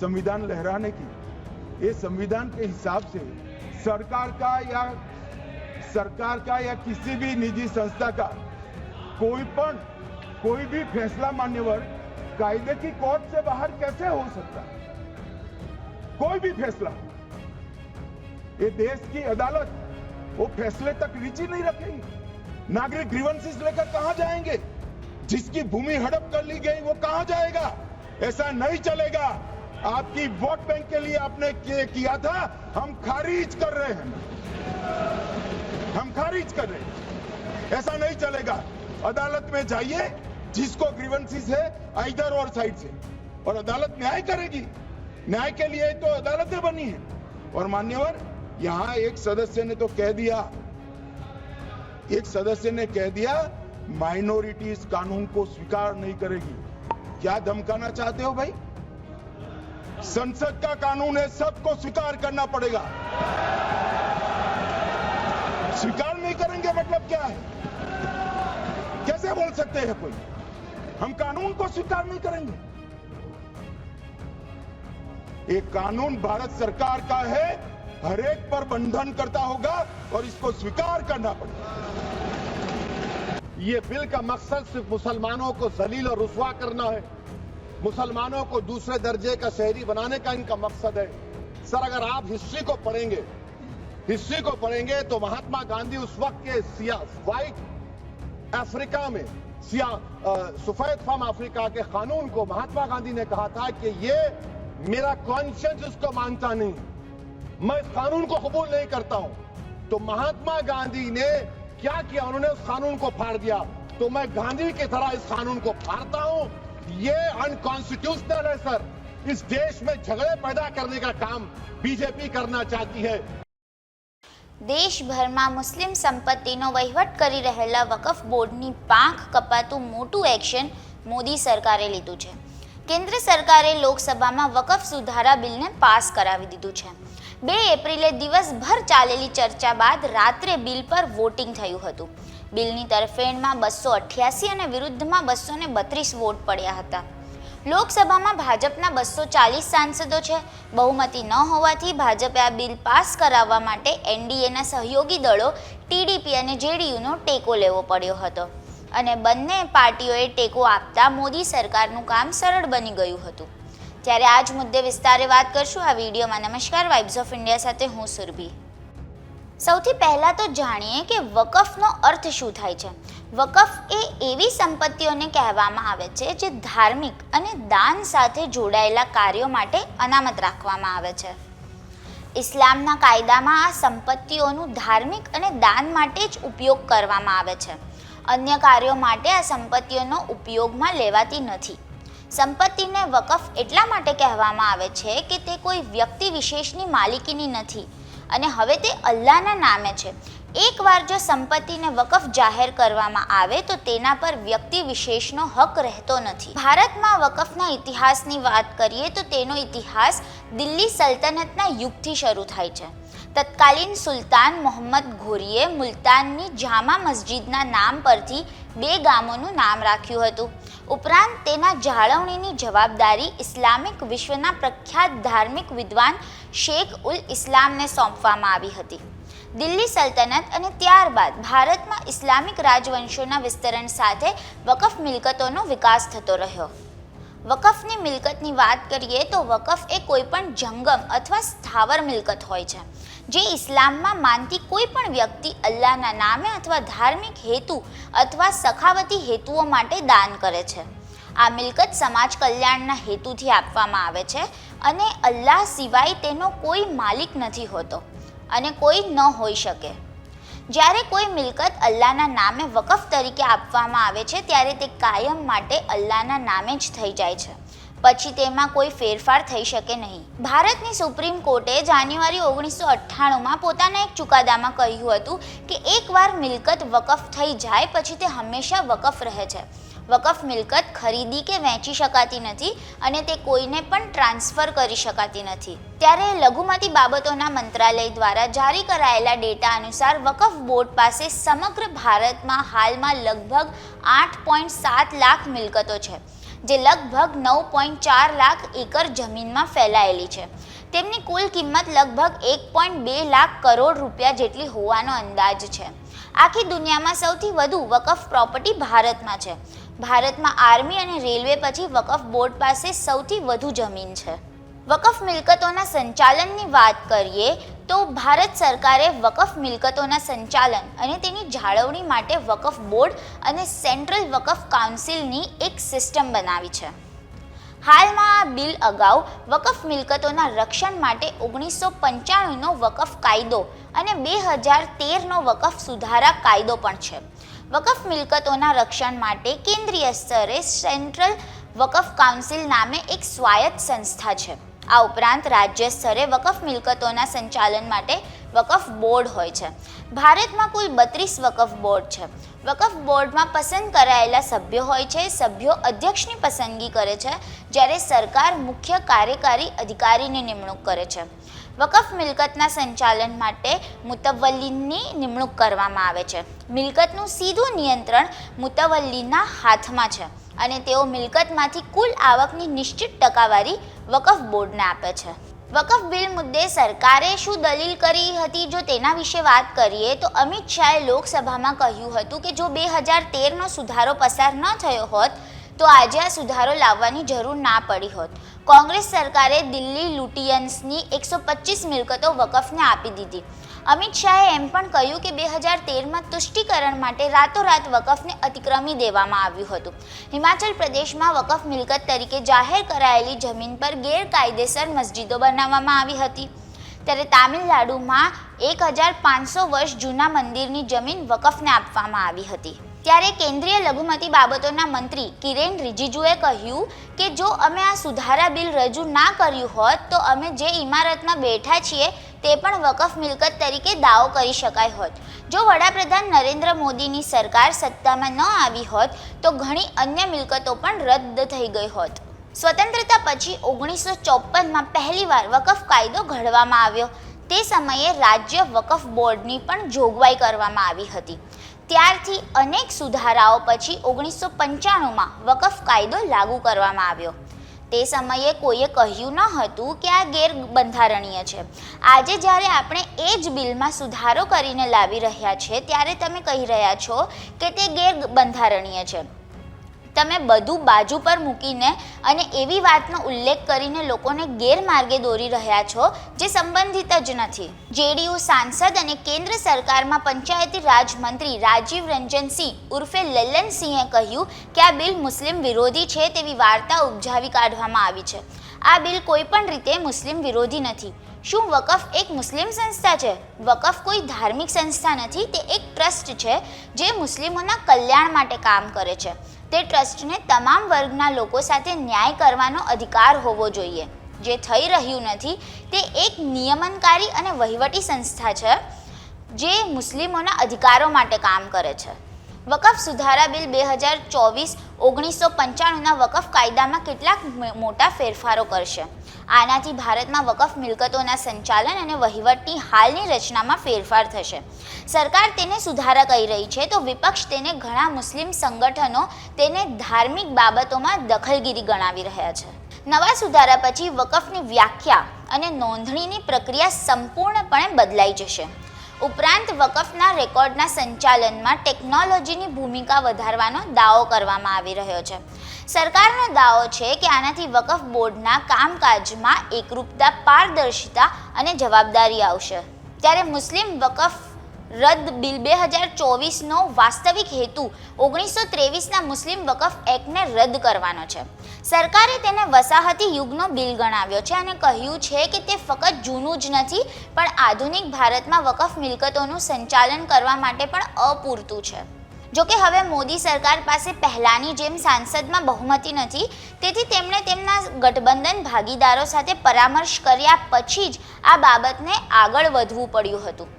संविधान लहराने की। ये संविधान के हिसाब से सरकार का या सरकार का या किसी भी निजी संस्था का कोई पण, कोई भी फैसला मान्यवर कायदे की कोर्ट से बाहर कैसे हो सकता कोई भी फैसला। ये देश की अदालत वो फैसले तक रीची नहीं रखेगी। नागरिक ग्रीवेंसेस लेकर कहाँ जाएँगे? जिसकी भूमि हड़प कर ली गई वो कहाँ जाएगा? ऐसा नहीं चलेगा। आपकी वोट बैंक के लिए आपने किया था, हम खारिज कर रहे हैं। हम खारिज कर रहे हैं। ऐसा नहीं चलेगा। अदालत में जाइए, जिसको ग्रीवेंसेस है, इधर और साइड से। और अदालत न्याय करेगी। न्याय के लिए तो अदालतें बनी है। और मान्यवर, यहाँ एक सदस्य ने तो कह दिया। एक सदस्य ने कह दिया माइनॉरिटी इस कानून को स्वीकार नहीं करेगी। क्या धमकाना चाहते हो भाई? संसद का कानून है, सबको स्वीकार करना पड़ेगा। स्वीकार नहीं करेंगे मतलब क्या है? कैसे बोल सकते हैं कोई? हम कानून को स्वीकार नहीं करेंगे। ये कानून भारत सरकार का है, हर एक पर बंधन करता होगा और इसको स्वीकार करना पड़ेगा। ये बिल का मकसद सिर्फ़ मुसलमानों को जलील और रुसवा करना है। मुसलमानों को दूसरे दर्जे का शहरी बनाने का इनका मकसद है। सर, अगर आप हिस्ट्री को पढ़ेंगे, हिस्ट्री को पढ़ेंगे तो महात्मा गांधी उस वक्त के सिया व्हाइट अफ्रीका में, सिया सफ़ेद फम अफ्रीका के कानून को महात्मा गांधी ने कहा था कि ये मेरा कॉन्शियंस उसको मानता नहीं। मैं इस कानून को कबूल नहीं करता हूँ। तो महात्मा गांधी ने क्या किया? उन्होंने उस कानून को फाड़ दिया। तो मैं गांधी की तरह इस कानून को फाड़ता हूँ। ये अनकॉन्स्टिट्यूशनल है सर इस देश में झगड़े पैदा करने का काम बीजेपी करना चाहती है દેશભરમાં મુસ્લિમ સંપત્તિનો વહીવટ કરી રહેલા વકફ બોર્ડની પાંખ કપાતું મોટું એક્શન મોદી સરકારે લીધું છે કેન્દ્ર સરકારે લોકસભામાં વકફ સુધારા બિલને પાસ કરાવી દીધું છે બે એપ્રિલે દિવસભર ચાલેલી ચર્ચા બાદ રાત્રે બિલ પર વોટિંગ થયું હતું બિલની તરફેણમાં બસો અઠ્યાસી અને વિરુદ્ધમાં બસો ને બત્રીસ વોટ પડ્યા હતા. લોકસભામાં ભાજપના બસો ચાલીસ સાંસદો છે. બહુમતી ન હોવાથી ભાજપે આ બિલ પાસ કરાવવા માટે એનડીએના સહયોગી દળો ટીડીપી અને જેડીયુનો ટેકો લેવો પડ્યો હતો. અને બંને પાર્ટીઓએ ટેકો આપતા મોદી સરકારનું કામ સરળ બની ગયું હતું. ત્યારે આ જ મુદ્દે વિસ્તારે વાત કરશું. આ વિડીયોમાં નમસ્કાર. વાઇબ્સ ઓફ ઇન્ડિયા સાથે હું સુરભી. સૌથી પહેલાં તો જાણીએ કે વકફનો અર્થ શું થાય છે. વકફ એ એવી સંપત્તિઓને કહેવામાં આવે છે જે ધાર્મિક અને દાન સાથે જોડાયેલા કાર્યો માટે અનામત રાખવામાં આવે છે. ઇસ્લામના કાયદામાં આ સંપત્તિઓનું ધાર્મિક અને દાન માટે જ ઉપયોગ કરવામાં આવે છે. અન્ય કાર્યો માટે આ સંપત્તિઓનો ઉપયોગમાં લેવાતી નથી. સંપત્તિને વકફ એટલા માટે કહેવામાં આવે છે કે તે કોઈ વ્યક્તિ વિશેષની માલિકીની નથી. અને હવે તે અલ્લાહના નામે છે. એકવાર જો સંપત્તિને વકફ જાહેર કરવામાં આવે તો તેના પર વ્યક્તિ વિશેષનો હક રહેતો નથી. ભારતમાં વકફના ઇતિહાસની વાત કરીએ તો તેનો ઇતિહાસ દિલ્હી સલ્તનતના યુગથી શરૂ થાય છે. તત્કાલીન સુલતાન મોહમ્મદ ઘોરીએ મુલતાનની જામા મસ્જિદના નામ પરથી બે ગામોનું નામ રાખ્યું હતું. ઉપરાંત તેના જાળવણીની જવાબદારી ઇસ્લામિક વિશ્વના પ્રખ્યાત ધાર્મિક વિદ્વાન શેખ ઉલ ઇસ્લામને સોંપવામાં આવી હતી. દિલ્હી સલ્તનત અને ત્યારબાદ ભારતમાં ઇસ્લામિક રાજવંશોના વિસ્તરણ સાથે વકફ મિલકતોનો વિકાસ થતો રહ્યો. વકફની મિલકતની વાત કરીએ તો વકફ એ કોઈપણ જંગમ અથવા સ્થાવર મિલકત હોય છે. જે ઇસ્લામમાં માનતી કોઈ પણ વ્યક્તિ અલ્લાહના નામે અથવા ધાર્મિક હેતુ અથવા સખાવતી હેતુઓ માટે દાન કરે છે. આ મિલકત સમાજ કલ્યાણના હેતુથી આપવામાં આવે છે અને અલ્લાહ સિવાય તેનો કોઈ માલિક નથી હોતો અને કોઈ ન હોઈ શકે. જ્યારે કોઈ મિલકત અલ્લાહના નામે વકફ તરીકે આપવામાં આવે છે, ત્યારે તે કાયમ માટે અલ્લાહના નામે જ થઈ જાય છે. પછી તેમાં કોઈ ફેરફાર થઈ શકે નહીં. ભારતની સુપ્રીમ કોર્ટે જાન્યુઆરી ઓગણીસો અઠ્ઠાણુંમાં પોતાના એક ચુકાદામાં કહ્યું હતું કે એકવાર મિલકત વકફ થઈ જાય પછી તે હંમેશા વકફ રહે છે. વકફ મિલકત ખરીદી કે વેચી શકાતી નથી અને તે કોઈને પણ ટ્રાન્સફર કરી શકાતી નથી. ત્યારે લઘુમતી બાબતોના મંત્રાલય દ્વારા જારી કરાયેલા ડેટા અનુસાર વકફ બોર્ડ પાસે સમગ્ર ભારતમાં હાલમાં લગભગ આઠ પોઈન્ટ સાત લાખ મિલકતો છે. જે લગભગ નવ પોઈન્ટ ચાર લાખ એકર જમીનમાં ફેલાયેલી છે. તેમની કુલ કિંમત લગભગ એક પોઈન્ટ બે લાખ કરોડ રૂપિયા જેટલી હોવાનો અંદાજ છે. આખી દુનિયામાં સૌથી વધુ વકફ પ્રોપર્ટી ભારતમાં છે. ભારતમાં આર્મી અને રેલવે પછી વકફ બોર્ડ પાસે સૌથી વધુ જમીન છે. વકફ મિલકતોના સંચાલનની વાત કરીએ તો ભારત સરકારે વકફ મિલકતોના સંચાલન અને તેની જાળવણી માટે વકફ બોર્ડ અને સેન્ટ્રલ વકફ કાઉન્સિલની એક સિસ્ટમ બનાવી છે. હાલમાં આ બિલ અગાઉ વકફ મિલકતોના રક્ષણ માટે ઓગણીસો પંચાણુંનો વકફ કાયદો અને બે હજાર તેરનો વકફ સુધારા કાયદો પણ છે. વકફ મિલકતોના રક્ષણ માટે કેન્દ્રીય સ્તરે સેન્ટ્રલ વકફ કાઉન્સિલ નામે એક સ્વાયત્ત સંસ્થા છે. આ ઉપરાંત રાજ્ય સ્તરે વકફ મિલકતોના સંચાલન માટે વકફ બોર્ડ હોય છે. ભારતમાં કુલ બત્રીસ વકફ બોર્ડ છે. વકફ બોર્ડમાં પસંદ કરાયેલા સભ્યો હોય છે. સભ્યો અધ્યક્ષની પસંદગી કરે છે, જ્યારે સરકાર મુખ્ય કાર્યકારી અધિકારીની નિમણૂક કરે છે. વકફ મિલકતના સંચાલન માટે મુતવલ્લીની નિમણૂક કરવામાં આવે છે. મિલકતનું સીધું નિયંત્રણ મુતવલ્લીના હાથમાં છે. અને તેઓ મિલકતમાંથી કુલ આવકની નિશ્ચિત ટકાવારી વકફ બોર્ડને આપે છે. વકફ બિલ મુદ્દે સરકારે શું દલીલ કરી હતી જો તેના વિશે વાત કરીએ તો અમિત શાહે લોકસભામાં કહ્યું હતું કે જો બે હજાર તેરનો સુધારો પસાર ન થયો હોત તો આજે આ સુધારો લાવવાની જરૂર ના પડી હોત. કોંગ્રેસ સરકારે દિલ્હી લુટિયન્સની એકસો પચીસ મિલકતો વકફને આપી દીધી. અમિત શાહે એમ પણ કહ્યું કે બે હજાર તેરમાં તુષ્ટિકરણ માટે રાતોરાત વકફને અતિક્રમી દેવામાં આવ્યું હતું. હિમાચલ પ્રદેશમાં વકફ મિલકત તરીકે જાહેર કરાયેલી જમીન પર ગેરકાયદેસર મસ્જિદો બનાવવામાં આવી હતી. ત્યારે તામિલનાડુમાં એક હજાર પાંચસો વર્ષ જૂના મંદિરની જમીન વકફને આપવામાં આવી હતી. ત્યારે કેન્દ્રીય લઘુમતી બાબતોના મંત્રી કિરેન રિજિજુએ કહ્યું કે જો અમે આ સુધારા બિલ રજૂ ના કર્યું હોત, તો અમે જે ઇમારતમાં બેઠા છીએ તે પણ વકફ મિલકત તરીકે દાવો કરી શકાય હોત. જો વડાપ્રધાન નરેન્દ્ર મોદીની સરકાર સત્તામાં ન આવી હોત, તો ઘણી અન્ય મિલકતો પણ રદ થઈ ગઈ હોત. સ્વતંત્રતા પછી ઓગણીસો ચોપનમાં પહેલીવાર વકફ કાયદો ઘડવામાં આવ્યો. તે સમયે રાજ્ય વકફ બોર્ડની પણ જોગવાઈ કરવામાં આવી હતી. ત્યારથી અનેક સુધારાઓ પછી ઓગણીસો પંચાણુંમાં વકફ કાયદો લાગુ કરવામાં આવ્યો. તે સમયે કોઈએ કહ્યું ન હતું કે આ ગેરબંધારણીય છે. આજે જ્યારે આપણે એ જ બિલમાં સુધારો કરીને લાવી રહ્યા છે, ત્યારે તમે કહી રહ્યા છો કે તે ગેરબંધારણીય છે. તમે બધું બાજુ પર મૂકીને અને એવી વાતનો ઉલ્લેખ કરીને લોકોને ગેરમાર્ગે દોરી રહ્યા છો, જે સંબંધિત જ નથી. જેડીયુ સાંસદ અને કેન્દ્ર સરકારમાં પંચાયતી રાજ મંત્રી રાજીવ રંજન સિંહ ઉર્ફે લલ્લન સિંહે કહ્યું કે આ બિલ મુસ્લિમ વિરોધી છે તેવી વાર્તા ઉપજાવી કાઢવામાં આવી છે. આ બિલ કોઈ પણ રીતે મુસ્લિમ વિરોધી નથી. શું વકફ એક મુસ્લિમ સંસ્થા છે? વકફ કોઈ ધાર્મિક સંસ્થા નથી, તે એક ટ્રસ્ટ છે, જે મુસ્લિમોના કલ્યાણ માટે કામ કરે છે. તે ટ્રસ્ટને તમામ વર્ગના લોકો સાથે ન્યાય કરવાનો અધિકાર હોવો જોઈએ. જે થઈ રહ્યું નથી, તે એક નિયમનકારી અને વહીવટી સંસ્થા છે, જે મુસ્લિમોના અધિકારો માટે કામ કરે છે. વકફ સુધારા બિલ બે હજાર ચોવીસ ઓગણીસો પંચાણુંના વકફ કાયદામાં કેટલાક મોટા ફેરફારો કરશે. આનાથી ભારતમાં વકફ મિલકતોના સંચાલન અને વહીવટની હાલની રચનામાં ફેરફાર થશે. સરકાર તેને સુધારા કહી રહી છે તો વિપક્ષ તેને ઘણા મુસ્લિમ સંગઠનો તેને ધાર્મિક બાબતોમાં દખલગીરી ગણાવી રહ્યા છે. નવા સુધારા પછી વકફની વ્યાખ્યા અને નોંધણીની પ્રક્રિયા સંપૂર્ણપણે બદલાઈ જશે. ઉપરાંત વકફના રેકોર્ડના સંચાલનમાં ટેકનોલોજીની ભૂમિકા વધારવાનો દાવો કરવામાં આવી રહ્યો છે. સરકારનો દાવો છે કે આનાથી વકફ બોર્ડના કામકાજમાં એકરૂપતા, પારદર્શિતા અને જવાબદારી આવશે. ત્યારે મુસ્લિમ વકફ રદ બિલ બે હજાર ચોવીસનો વાસ્તવિક હેતુ ઓગણીસો ત્રેવીસના મુસ્લિમ વકફ એક્ટને રદ કરવાનો છે. સરકારે તેને વસાહતી યુગનો બિલ ગણાવ્યો છે અને કહ્યું છે કે તે ફક્ત જૂનું જ નથી, પણ આધુનિક ભારતમાં વકફ મિલકતોનું સંચાલન કરવા માટે પણ અપૂરતું છે. જોકે હવે મોદી સરકાર પાસે પહેલાંની જેમ સાંસદમાં બહુમતી નથી, તેથી તેમણે તેમના ગઠબંધન ભાગીદારો સાથે પરામર્શ કર્યા પછી જ આ બાબતને આગળ વધવું પડ્યું હતું.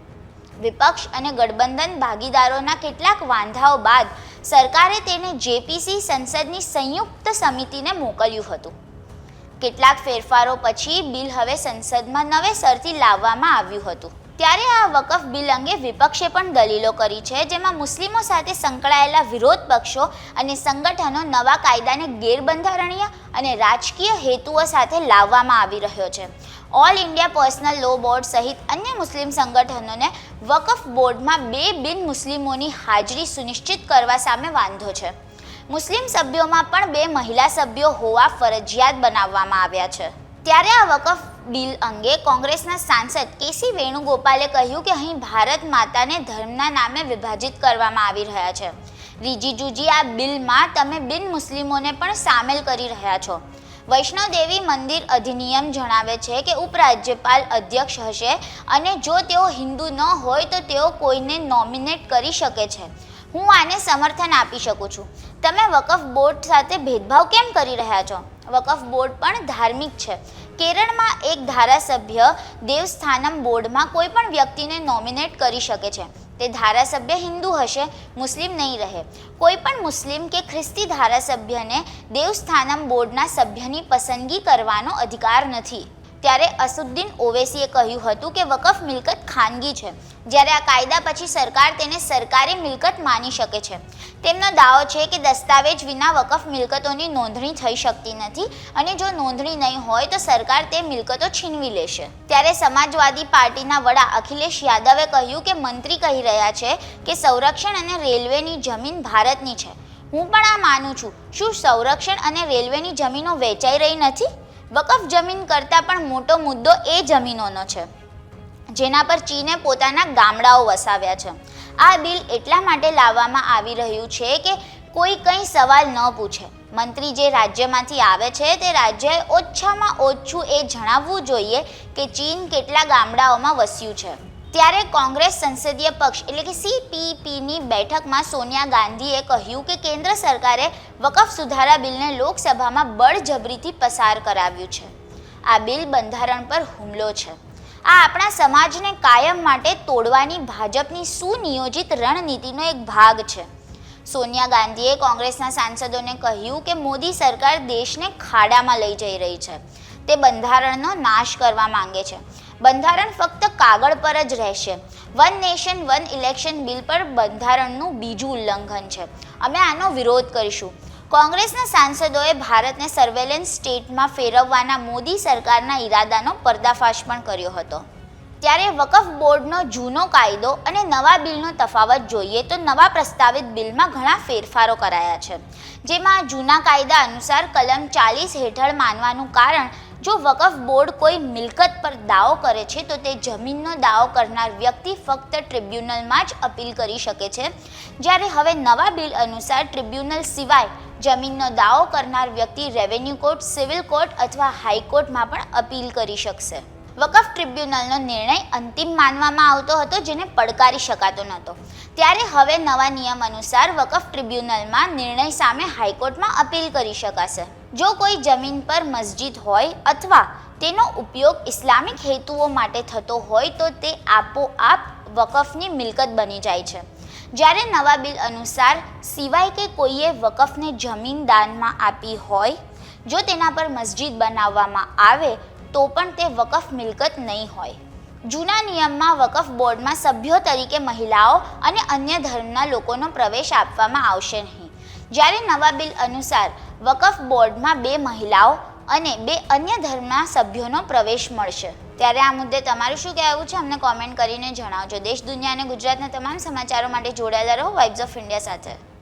વિપક્ષ અને ગઠબંધન ભાગીદારોના કેટલાક વાંધાઓ બાદ સરકારે તેને જેપીસી સંસદની સંયુક્ત સમિતિને મોકલ્યું હતું. કેટલાક ફેરફારો પછી બિલ હવે સંસદમાં નવેસરથી લાવવામાં આવ્યું હતું. ત્યારે આ વકફ બિલ અંગે વિપક્ષે પણ દલીલો કરી છે, જેમાં મુસ્લિમો સાથે સંકળાયેલા વિરોધ પક્ષો અને સંગઠનો નવા કાયદાને ગેરબંધારણીય અને રાજકીય હેતુઓ સાથે લાવવામાં આવી રહ્યો છે. All India personal law board સહિત અન્ય મુસ્લિમ સંગઠનોને વકફ બોર્ડમાં બે બિન મુસ્લિમોની હાજરી સુનિશ્ચિત કરવા સામે વાંધો છે. મુસ્લિમ સભ્યોમાં પણ બે મહિલા સભ્યો હોવા ફરજિયાત બનાવવામાં આવ્યા છે. ત્યારે આ વકફ બિલ અંગે કોંગ્રેસના સાંસદ કેસી વેણુગોપાલે કહ્યું કે અહીં ભારત માતાને ધર્મના નામે વિભાજિત કરવામાં આવી રહ્યા છે. રીજીજુજી આ બિલમાં તમે બિન મુસ્લિમોને પણ સામેલ કરી રહ્યા છો. વૈષ્ણોદેવી મંદિર અધિનિયમ જણાવે છે કે ઉપરાજ્યપાલ અધ્યક્ષ હશે અને જો તેઓ હિન્દુ ન હોય તો તેઓ કોઈને નોમિનેટ કરી શકે છે. હું આને સમર્થન આપી શકું છું. તમે વકફ બોર્ડ સાથે ભેદભાવ કેમ કરી રહ્યા છો? વકફ બોર્ડ પણ ધાર્મિક છે. કેરળમાં એક ધારાસભ્ય દેવસ્થાનમ બોર્ડમાં કોઈ પણ વ્યક્તિને નોમિનેટ કરી શકે છે. તે ધારાસભ્ય હિન્દુ હશે, મુસ્લિમ નહીં રહે. કોઈ પણ મુસ્લિમ કે ખ્રિસ્તી ધારાસભ્યને દેવસ્થાનમ બોર્ડના સભ્યની પસંદગી કરવાનો અધિકાર નથી. ત્યારે અસુદ્દીન ઓવેસીએ કહ્યું હતું કે વકફ મિલકત ખાનગી છે, જ્યારે આ કાયદા પછી સરકાર તેને સરકારી મિલકત માની શકે છે. તેમનો દાવો છે કે દસ્તાવેજ વિના વકફ મિલકતોની નોંધણી થઈ શકતી નથી અને જો નોંધણી નહીં હોય તો સરકાર તે મિલકતો છીનવી લેશે. ત્યારે સમાજવાદી પાર્ટીના વડા અખિલેશ યાદવે કહ્યું કે મંત્રી કહી રહ્યા છે કે સંરક્ષણ અને રેલવેની જમીન ભારતની છે. હું પણ આ માનું છું. શું સંરક્ષણ અને રેલવેની જમીનો વેચાઈ રહી નથી? વકફ જમીન કરતાં પણ મોટો મુદ્દો એ જમીનોનો છે, જેના પર ચીને પોતાના ગામડાઓ વસાવ્યા છે. આ બિલ એટલા માટે લાવવામાં આવી રહ્યું છે કે કોઈ કંઈ સવાલ ન પૂછે. મંત્રી જે રાજ્યમાંથી આવે છે તે રાજ્યએ ઓછામાં ઓછું એ જણાવવું જોઈએ કે ચીન કેટલા ગામડાઓમાં વસ્યું છે. ત્યારે કોંગ્રેસ સંસદીય પક્ષ, એટલે કે સીપીપીની બેઠકમાં સોનિયા ગાંધીએ કહ્યું કે કેન્દ્ર સરકારે વકફ સુધારા બિલને લોકસભામાં બળજબરીથી પસાર કરાવ્યું છે. આ બિલ બંધારણ પર હુમલો છે. આ આપણા સમાજને કાયમ માટે તોડવાની ભાજપની સુનિયોજિત રણનીતિનો એક ભાગ છે. સોનિયા ગાંધીએ કોંગ્રેસના સાંસદોને કહ્યું કે મોદી સરકાર દેશને ખાડામાં લઈ જઈ રહી છે. તે બંધારણનો નાશ કરવા માંગે છે. બંધારણ ફક્ત કાગળ પર જ રહેશે. One nation one election bill પર બંધારણનું બીજું ઉલ્લંઘન છે. અમે આનો વિરોધ કરીશું. કોંગ્રેસના સાંસદોએ ભારતને સર્વેલન્સ સ્ટેટમાં ફેરવવાના મોદી સરકારના ઈરાદાનો પર્દાફાશ પણ કર્યો હતો. ત્યારે વકફ બોર્ડનો જૂનો કાયદો અને નવા બિલનો તફાવત જોઈએ તો નવા પ્રસ્તાવિત બિલમાં ઘણા ફેરફારો કરાયા છે. જેમાં જૂના કાયદા અનુસાર કલમ ચાલીસ હેઠળ માનવાનું કારણ જો વકફ બોર્ડ કોઈ મિલકત પર દાવો કરે છે, તો તે જમીનનો દાવો કરનાર વ્યક્તિ ફક્ત ટ્રિબ્યુનલમાં જ અપીલ કરી શકે છે. જ્યારે હવે નવા બિલ અનુસાર ટ્રિબ્યુનલ સિવાય જમીનનો દાવો કરનાર વ્યક્તિ રેવન્યુ કોર્ટ, સિવિલ કોર્ટ અથવા હાઈકોર્ટમાં પણ અપીલ કરી શકશે. વકફ ટ્રિબ્યુનલનો નિર્ણય અંતિમ માનવામાં આવતો હતો, જેને પડકારી શકાતો નહોતો. ત્યારે હવે નવા નિયમ અનુસાર વકફ ટ્રિબ્યુનલમાં નિર્ણય સામે હાઈકોર્ટમાં અપીલ કરી શકાશે. જો કોઈ જમીન પર મસ્જિદ હોય અથવા તેનો ઉપયોગ ઇસ્લામિક હેતુઓ માટે થતો હોય તો તે આપોઆપ વકફની મિલકત બની જાય છે. જ્યારે નવા બિલ અનુસાર સિવાય કે કોઈએ વકફને જમીન દાનમાં આપી હોય, જો તેના પર મસ્જિદ બનાવવામાં આવે, તો પણ તે વકફ મિલકત નહીં હોય. જૂના નિયમમાં વકફ બોર્ડમાં સભ્યો તરીકે મહિલાઓ અને અન્ય ધર્મના લોકોનો પ્રવેશ આપવામાં આવશે નહીં. જ્યારે નવા બિલ અનુસાર વકફ બોર્ડમાં બે મહિલાઓ અને બે અન્ય ધર્મના સભ્યોનો પ્રવેશ મળશે. ત્યારે આ મુદ્દે તમારું શું કહેવું છે? અમને કોમેન્ટ કરીને જણાવજો. દેશ, દુનિયા અને ગુજરાતના તમામ સમાચારો માટે જોડાયેલા રહો. વાઇબ્સ ઓફ ઇન્ડિયા સાથે.